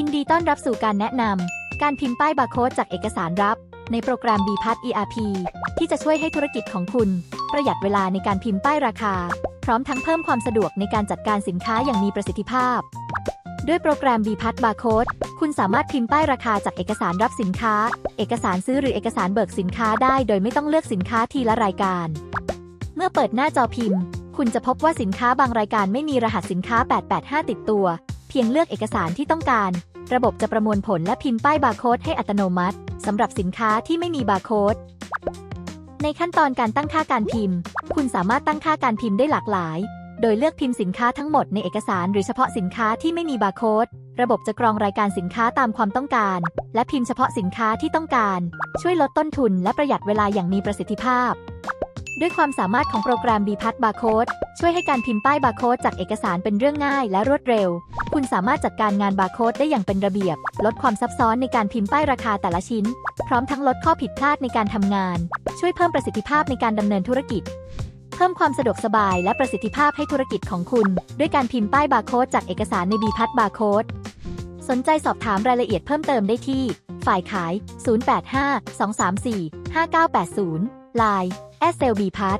ยินดีต้อนรับสู่การแนะนำ การพิมพ์ป้ายบาร์โค้ดจากเอกสารรับ ในโปรแกรม b p a s ERP ที่จะช่วยให้ธุรกิจของคุณ ประหยัดเวลาในการพิมพ์ป้ายราคา พร้อมทั้งเพิ่มความสะดวกในการจัดการสินค้าอย่างมีประสิทธิภาพ ด้วยโปรแกรม b p a s Barcode คุณสามารถพิมพ์ป้ายราคาจากเอกสารรับสินค้า เอกสารซื้อหรือเอกสารเบิกสินค้าได้ โดยไม่ต้องเลือกสินค้าทีละรายการ เมื่อเปิดหน้าจอพิมพ์ คุณจะพบว่าสินค้าบางรายการไม่มีรหัสสินค้า 885 ติดตัว เพียงเลือกเอกสารที่ต้องการ ระบบจะประมวลผลและพิมพ์ป้ายบาร์โค้ดให้อัตโนมัติสำหรับสินค้าที่ไม่มีบาร์โค้ดในขั้นตอนการตั้งค่าการพิมพ์ คุณสามารถตั้งค่าการพิมพ์ได้หลากหลาย โดยเลือกพิมพ์สินค้าทั้งหมดในเอกสารหรือเฉพาะสินค้าที่ไม่มีบาร์โค้ด ระบบจะกรองรายการสินค้าตามความต้องการ และพิมพ์เฉพาะสินค้าที่ต้องการ ช่วยลดต้นทุนและประหยัดเวลาอย่างมีประสิทธิภาพ ด้วยความสามารถของโปรแกรม b p a s Barcode ช่วยให้การพิมพ์ป้ายบาร์โค้ดจากเอกสารเป็นเรื่องง่ายและรวดเร็ว คุณสามารถจัดการงานบาร์โค้ดได้อย่างเป็นระเบียบ ลดความซับซ้อนในการพิมพ์ป้ายราคาแต่ละชิ้น พร้อมทั้งลดข้อผิดพลาดในการทำงาน ช่วยเพิ่มประสิทธิภาพในการดำเนินธุรกิจ เพิ่มความสะดวกสบายและประสิทธิภาพให้ธุรกิจของคุณ ด้วยการพิมพ์ป้ายบาร์โค้ดจากเอกสารใน b p a s Barcode สนใจสอบถามรายละเอียดเพิ่มเติมได้ที่ ฝ่ายขาย 085 234 5980 Line SLB พัท